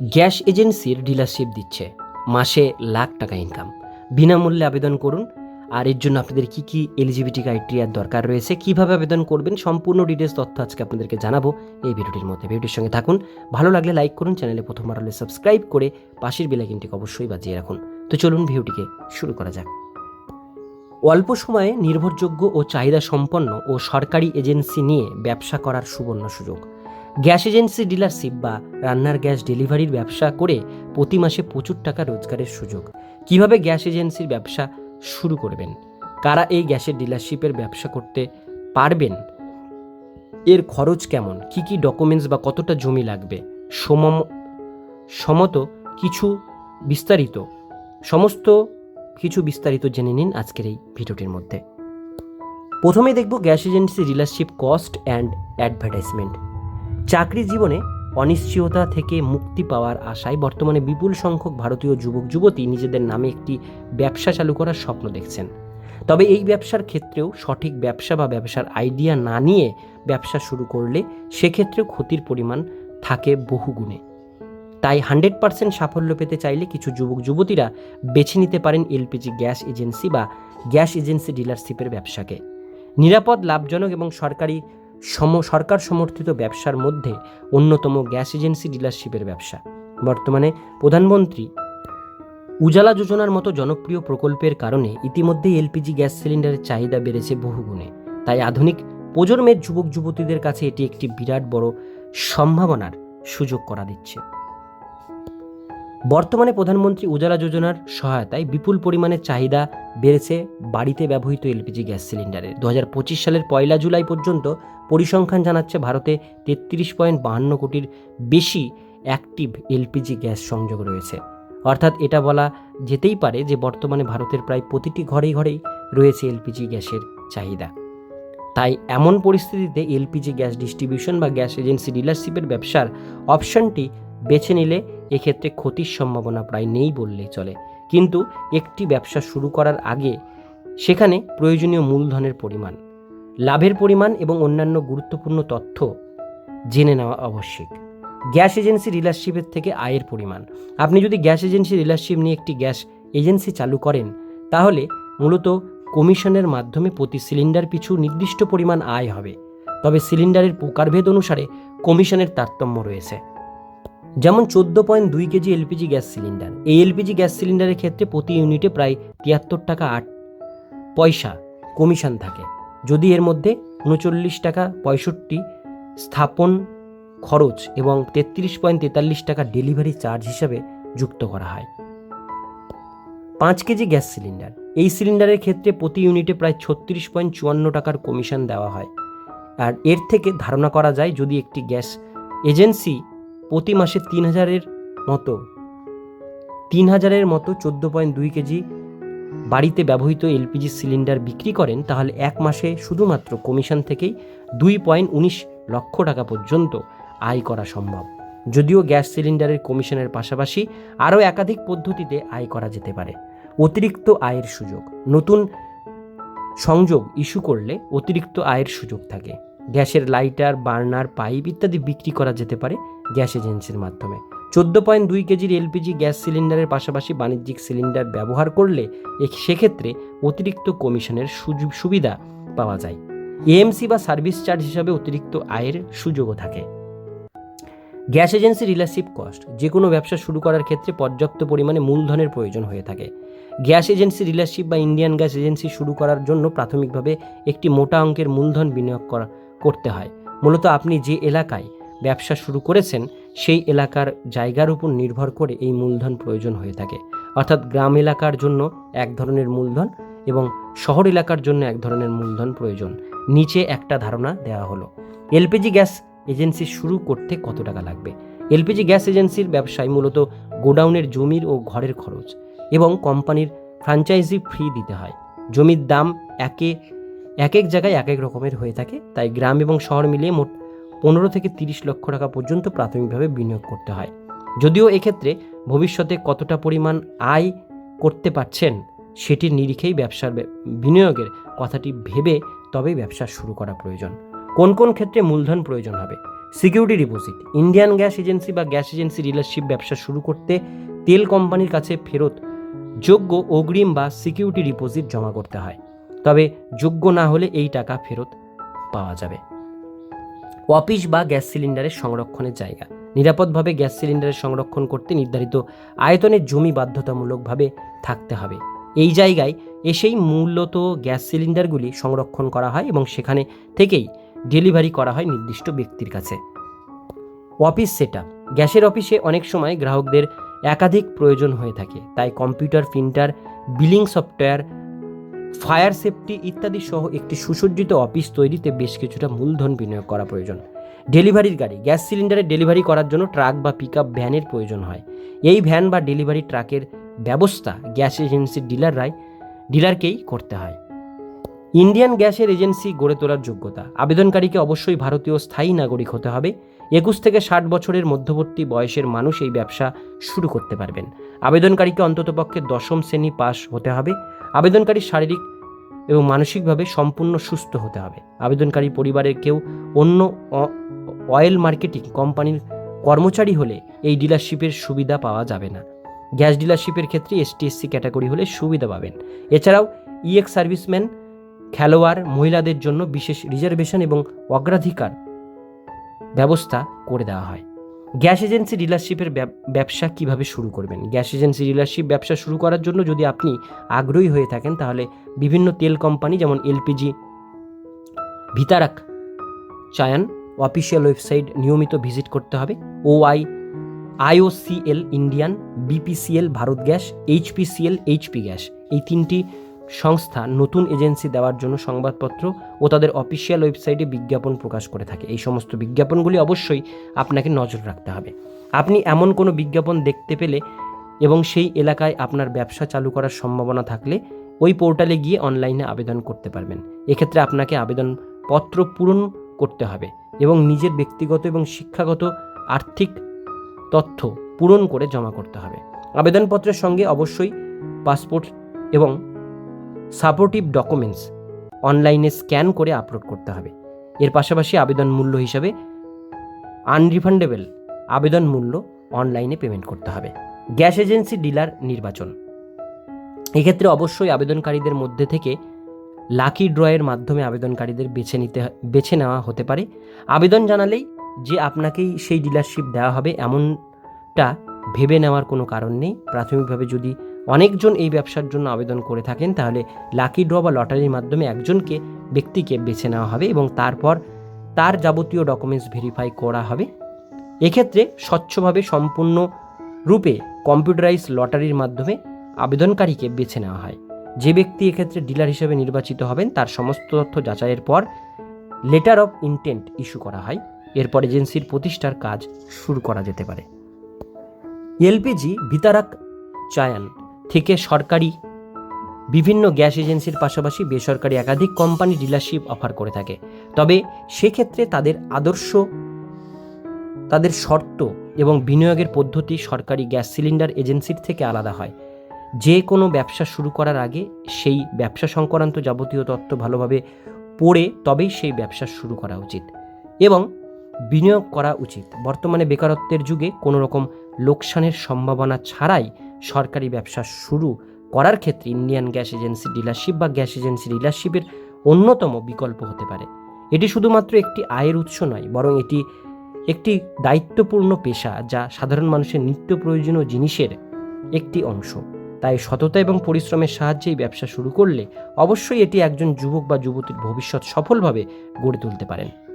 Gas এজেন্সির dealership দিচ্ছে। মাসে লাখ টাকা ইনকাম বিনামূল্যে আবেদন করুন। আর এর জন্য আপনাদের কি কি এলিজিবিলিটি ক্রাইটেরিয়ার দরকার রয়েছে, কীভাবে আবেদন করবেন, সম্পূর্ণ ডিটেলস তথ্য আজকে আপনাদেরকে জানাব এই ভিডিওটির মধ্যে। ভিডিওটির সঙ্গে থাকুন। ভালো লাগলে লাইক করুন চ্যানেলে প্রথমবার হলে সাবস্ক্রাইব করে পাশের বেলাইকিনটিকে অবশ্যই বাজিয়ে রাখুন। তো চলুন ভিডিওটিকে শুরু করা যাক। অল্প সময়ে নির্ভরযোগ্য ও চাহিদা সম্পন্ন ও সরকারি এজেন্সি নিয়ে ব্যবসা করার সুবর্ণ সুযোগ। গ্যাস এজেন্সি ডিলারশিপ বা রান্নার গ্যাস ডেলিভারির ব্যবসা করে প্রতি মাসে প্রচুর টাকা রোজগারের সুযোগ। কীভাবে গ্যাস এজেন্সির ব্যবসা শুরু করবেন? কারা এই গ্যাসের ডিলারশিপের ব্যবসা করতে পারবেন? এর খরচ কেমন? কি কি ডকুমেন্টস বা কতটা জমি লাগবে? সমম, সমত কিছু বিস্তারিত, সমস্ত কিছু বিস্তারিত জেনে নিন আজকের এই ভিডিওটির মধ্যে। প্রথমে দেখব gas agency dealership cost and advertisement. চাকরি জীবনে অনিশ্চয়তা থেকে মুক্তি পাওয়ার আশায় বর্তমানে বিপুল সংখ্যক ভারতীয় যুবক, যুবতী নিজেদের নামে একটি ব্যবসা চালু করার স্বপ্ন দেখছেন। তবে এই ব্যবসার ক্ষেত্রেও সঠিক ব্যবসা বা ব্যবসার আইডিয়া না নিয়ে ব্যবসা শুরু করলে সেক্ষেত্রেও ক্ষতির পরিমাণ থাকে বহুগুণে। তাই হান্ড্রেড পার্সেন্ট সাফল্য পেতে চাইলে কিছু যুবক, যুবতীরা বেছে নিতে পারেন এলপিজি গ্যাস এজেন্সি বা গ্যাস এজেন্সি ডিলারশিপের ব্যবসাকে। নিরাপদ, লাভজনক এবং সরকারি সম, সরকার সমর্থিত ব্যবসার মধ্যে অন্যতম গ্যাস এজেন্সি ডিলারশিপের ব্যবসা। বর্তমানে প্রধানমন্ত্রী উজালা যোজনার মতো জনপ্রিয় প্রকল্পের কারণে ইতিমধ্যেই এলপিজি গ্যাস সিলিন্ডারের চাহিদা বেড়েছে বহুগুণে। তাই আধুনিক প্রজন্মের যুবক যুবতীদের কাছে এটি একটি বিরাট বড় সম্ভাবনার সুযোগ করা দিচ্ছে। বর্তমানে প্রধানমন্ত্রী উজালা যোজনার সহায়তায় বিপুল পরিমাণে চাহিদা বেড়েছে বাড়িতে ব্যবহৃত এলপিজি গ্যাস সিলিন্ডারের। দু হাজার পঁচিশ সালের পয়লা জুলাই পর্যন্ত পরিসংখ্যান জানাচ্ছে ভারতে তেত্রিশ পয়েন্ট বাহান্ন কোটির বেশি অ্যাক্টিভ এলপিজি গ্যাস সংযোগ রয়েছে। অর্থাৎ এটা বলা যেতেই পারে যে বর্তমানে ভারতের প্রায় প্রতিটি ঘরেই ঘরেই রয়েছে এলপিজি গ্যাসের চাহিদা। তাই এমন পরিস্থিতিতে এলপিজি গ্যাস ডিস্ট্রিবিউশন বা গ্যাস এজেন্সি ডিলারশিপের ব্যবসার অপশনটি বেছে নিলে এক্ষেত্রে ক্ষতির সম্ভাবনা প্রায় নেই বললেই চলে। কিন্তু একটি ব্যবসা শুরু করার আগে সেখানে প্রয়োজনীয় মূলধনের পরিমাণ, লাভের পরিমাণ এবং অন্যান্য গুরুত্বপূর্ণ তথ্য জেনে নেওয়া আবশ্যক। গ্যাস এজেন্সি ডিলারশিপের থেকে আয়ের পরিমাণ। আপনি যদি গ্যাস এজেন্সি ডিলারশিপ নিয়ে একটি গ্যাস এজেন্সি চালু করেন, তাহলে মূলত কমিশনের মাধ্যমে প্রতি সিলিন্ডার পিছু নির্দিষ্ট পরিমাণ আয় হবে। তবে সিলিন্ডারের প্রকারভেদ অনুসারে কমিশনের তারতম্য রয়েছে। যেমন চোদ্দ পয়েন্ট দুই কেজি এলপিজি গ্যাস সিলিন্ডার। এই এলপিজি গ্যাস সিলিন্ডারের ক্ষেত্রে প্রতি ইউনিটে প্রায় তিয়াত্তর টাকা আট পয়সা কমিশন থাকে। যদি এর মধ্যে উনচল্লিশ টাকা পঁয়ষট্টি স্থাপন খরচ এবং তেত্রিশ পয়েন্ট তেতাল্লিশ টাকা ডেলিভারি চার্জ হিসাবে যুক্ত করা হয়। পাঁচ কেজি গ্যাস সিলিন্ডার। এই সিলিন্ডারের ক্ষেত্রে প্রতি ইউনিটে প্রায় ছত্রিশ পয়েন্ট চুয়ান্ন টাকার কমিশন দেওয়া হয়। আর এর থেকে ধারণা করা যায় যদি একটি গ্যাস এজেন্সি প্রতি মাসে তিন হাজারের মতো। তিন হাজারের মতো চোদ্দ পয়েন্ট দুই কেজি বাড়িতে ব্যবহৃত এলপিজি সিলিন্ডার বিক্রি করেন, তাহলে এক মাসে শুধুমাত্র কমিশন থেকেই দুই পয়েন্ট উনিশ লক্ষ টাকা পর্যন্ত আয় করা সম্ভব। যদিও গ্যাস সিলিন্ডারের কমিশনের পাশাপাশি আরও একাধিক পদ্ধতিতে আয় করা যেতে পারে। অতিরিক্ত আয়ের সুযোগ, নতুন সংযোগ ইস্যু করলে অতিরিক্ত আয়ের সুযোগ থাকে। গ্যাসের লাইটার, বার্নার, পাইপ ইত্যাদি বিক্রি করা যেতে পারে গ্যাস এজেন্সির মাধ্যমে। চোদ্দ পয়েন্ট দুই কেজির এলপিজি গ্যাস সিলিন্ডারের পাশাপাশি বাণিজ্যিক সিলিন্ডার ব্যবহার করলে সেক্ষেত্রে অতিরিক্ত কমিশনের সুযোগ সুবিধা পাওয়া যায়। এএমসি বা সার্ভিস চার্জ হিসাবে অতিরিক্ত আয়ের সুযোগও থাকে। গ্যাস এজেন্সি রিলেশিপ কস্ট যে কোনো ব্যবসা শুরু করার ক্ষেত্রে পর্যাপ্ত পরিমাণে মূলধনের প্রয়োজন হয়ে থাকে। গ্যাস এজেন্সি রিলেশিপ বা ইন্ডিয়ান গ্যাস এজেন্সি শুরু করার জন্য প্রাথমিকভাবে একটি মোটা অঙ্কের মূলধন বিনিয়োগ করা করতে হয়। মূলত আপনি যে এলাকায় ব্যবসা শুরু করেছেন, সেই এলাকার জায়গার উপর নির্ভর করে এই মূলধন প্রয়োজন হয়ে থাকে। অর্থাৎ গ্রাম এলাকার জন্য এক ধরনের মূলধন এবং শহর এলাকার জন্য এক ধরনের মূলধন প্রয়োজন। নিচে একটা ধারণা দেওয়া হলো, এলপিজি গ্যাস এজেন্সি শুরু করতে কত টাকা লাগবে? এলপিজি গ্যাস এজেন্সির ব্যবসায় মূলত গোডাউনের জমির ও ঘরের খরচ এবং কোম্পানির ফ্র্যাঞ্চাইজি ফ্রি দিতে হয়। জমির দাম একে এক এক জায়গায় এক এক রকমের হয়ে থাকে। তাই গ্রাম এবং শহর মিলিয়ে মোট পনেরো থেকে তিরিশ লক্ষ টাকা পর্যন্ত প্রাথমিকভাবে বিনিয়োগ করতে হয়। যদিও এক্ষেত্রে ভবিষ্যতে কতটা পরিমাণ আয় করতে পারছেন সেটির নিরিখেই ব্যবসার বিনিয়োগের কথাটি ভেবে তবেই ব্যবসা শুরু করা প্রয়োজন। কোন কোন ক্ষেত্রে মূলধন প্রয়োজন হবে? Security deposit, Indian gas agency বা গ্যাস এজেন্সি ডিলারশিপ ব্যবসা শুরু করতে তেল কোম্পানির কাছে ফেরত যোগ্য অগ্রিম বা সিকিউরিটি ডিপোজিট জমা করতে হয়। তবে যোগ্য না হলে এই টাকা ফেরত পাওয়া যাবে। অফিস বা গ্যাস সিলিন্ডারের সংরক্ষণের জায়গা। নিরাপদভাবে গ্যাস সিলিন্ডারের সংরক্ষণ করতে নির্ধারিত আয়তনের জমি বাধ্যতামূলকভাবে থাকতে হবে। এই জায়গায় এসেই মূলত গ্যাস সিলিন্ডারগুলি সংরক্ষণ করা হয় এবং সেখানে থেকেই ডেলিভারি করা হয় নির্দিষ্ট ব্যক্তির কাছে। অফিস সেট গ্যাসের অফিসে অনেক সময় গ্রাহকদের একাধিক প্রয়োজন হয়ে থাকে। তাই computer, printer, billing software fire safety ইত্যাদি সহ একটি সুসজ্জিত অফিস তৈরিতে বেশ কিছুটা মূলধন বিনিয়োগ করা প্রয়োজন। ডেলিভারির গাড়ি, গ্যাস সিলিন্ডারে ডেলিভারি করার জন্য ট্রাক বা পিক ভ্যানের প্রয়োজন হয়। এই ভ্যান বা ডেলিভারি ট্রাকের ব্যবস্থা গ্যাস এজেন্সির ডিলাররাই ডিলারকেই করতে হয়। ইন্ডিয়ান গ্যাসের এজেন্সি গড়ে তোলার যোগ্যতা। আবেদনকারীকে অবশ্যই ভারতীয় স্থায়ী নাগরিক হতে হবে। একুশ থেকে ষাট বছরের মধ্যবর্তী বয়সের মানুষ এই ব্যবসা শুরু করতে পারবেন। আবেদনকারীকে অন্ততপক্ষে দশম শ্রেণি পাস হতে হবে। আবেদনকারী শারীরিক এবং মানসিকভাবে সম্পূর্ণ সুস্থ হতে হবে। আবেদনকারী পরিবারের কেউ অন্য অয়েল মার্কেটিং কোম্পানির কর্মচারী হলে এই ডিলারশিপের সুবিধা পাওয়া যাবে না। গ্যাস ডিলারশিপের ক্ষেত্রে এসটিএসসি ক্যাটাগরি হলে সুবিধা পাবেন। এছাড়াও ইএক্স সার্ভিসম্যান, খেলোয়াড়, মহিলাদের জন্য বিশেষ রিজার্ভেশন এবং অগ্রাধিকার ব্যবস্থা করে দেওয়া হয়। গ্যাস এজেন্সি ডিলারশিপের ব্যবসা কীভাবে শুরু করবেন? গ্যাস এজেন্সি ডিলারশিপ ব্যবসা শুরু করার জন্য যদি আপনি আগ্রহী হয়ে থাকেন, তাহলে বিভিন্ন তেল কোম্পানি যেমন এলপিজি, ভিতারাক, চায়ান, অফিসিয়াল ওয়েবসাইট নিয়মিত ভিজিট করতে হবে। OI, IOCL Indian, BPCL Bharat gas, HPCL, HP gas. এই তিনটি সংস্থা নতুন এজেন্সি দেওয়ার জন্য সংবাদপত্র ও তাদের অফিসিয়াল ওয়েবসাইটে বিজ্ঞাপন প্রকাশ করে থাকে। এই সমস্ত বিজ্ঞাপনগুলি অবশ্যই আপনাকে নজর রাখতে হবে। আপনি এমন কোনো বিজ্ঞাপন দেখতে পেলে এবং সেই এলাকায় আপনার ব্যবসা চালু করার সম্ভাবনা থাকলে ওই পোর্টালে গিয়ে অনলাইনে আবেদন করতে পারবেন। এক্ষেত্রে আপনাকে আবেদনপত্র পূরণ করতে হবে এবং নিজের ব্যক্তিগত এবং শিক্ষাগত আর্থিক তথ্য পূরণ করে জমা করতে হবে। আবেদনপত্রের সঙ্গে অবশ্যই পাসপোর্ট এবং সাপোর্টিভ ডকুমেন্টস অনলাইনে স্ক্যান করে আপলোড করতে হবে। এর পাশাপাশি আবেদন মূল্য হিসাবে আনরিফান্ডেবল আবেদন মূল্য অনলাইনে পেমেন্ট করতে হবে। গ্যাস এজেন্সি ডিলার নির্বাচন। এক্ষেত্রে অবশ্যই আবেদনকারীদের মধ্যে থেকে লাকি ড্রয়ের মাধ্যমে আবেদনকারীদের বেছে নিতে বেছে নেওয়া হতে পারে। আবেদন জানালেই যে আপনাকেই সেই ডিলারশিপ দেওয়া হবে এমনটা ভেবে নেওয়ার কোনো কারণ নেই। প্রাথমিকভাবে যদি অনেকজন এই ব্যবসার জন্য আবেদন করে থাকেন, তাহলে লাকি ড্র বা লটারির মাধ্যমে একজনকে ব্যক্তিকে বেছে নেওয়া হবে এবং তারপর তার যাবতীয় ডকুমেন্টস ভেরিফাই করা হবে। এক্ষেত্রে স্বচ্ছভাবে সম্পূর্ণ রূপে কম্পিউটারাইজ লটারির মাধ্যমে আবেদনকারীকে বেছে নেওয়া হয়। যে ব্যক্তি এক্ষেত্রে ডিলার হিসেবে নির্বাচিত হবেন, তার সমস্ত তথ্য যাচাইয়ের পর লেটার অফ ইন্টেন্ট ইস্যু করা হয়। এরপর এজেন্সির প্রতিষ্ঠার কাজ শুরু করা যেতে পারে। এলপিজি বিতারাক চায়ান থেকে সরকারি বিভিন্ন গ্যাস এজেন্সির পাশাপাশি বেসরকারি একাধিক কোম্পানি ডিলারশিপ অফার করে থাকে। তবে সেক্ষেত্রে তাদের আদর্শ, তাদের শর্ত এবং বিনিয়োগের পদ্ধতি সরকারি গ্যাস সিলিন্ডার এজেন্সির থেকে আলাদা হয়। যে কোনো ব্যবসা শুরু করার আগে সেই ব্যবসা সংক্রান্ত যাবতীয় তথ্য ভালোভাবে পড়ে তবেই সেই ব্যবসা শুরু করা উচিত এবং বিনিয়োগ করা উচিত। বর্তমানে বেকারত্বের যুগে কোনো রকম লোকসানের সম্ভাবনা ছাড়াই সরকারি ব্যবসা শুরু করার ক্ষেত্রে ইন্ডিয়ান গ্যাস এজেন্সি ডিলারশিপ বা গ্যাস এজেন্সি ডিলারশিপের অন্যতম বিকল্প হতে পারে। এটি শুধুমাত্র একটি আয়ের উৎস নয়, বরং এটি একটি দায়িত্বপূর্ণ পেশা যা সাধারণ মানুষের নিত্য প্রয়োজনীয় জিনিসের একটি অংশ। তাই সততা এবং পরিশ্রমের সাহায্যে এই ব্যবসা শুরু করলে অবশ্যই এটি একজন যুবক বা যুবতীর ভবিষ্যৎ সফলভাবে গড়ে তুলতে পারেন।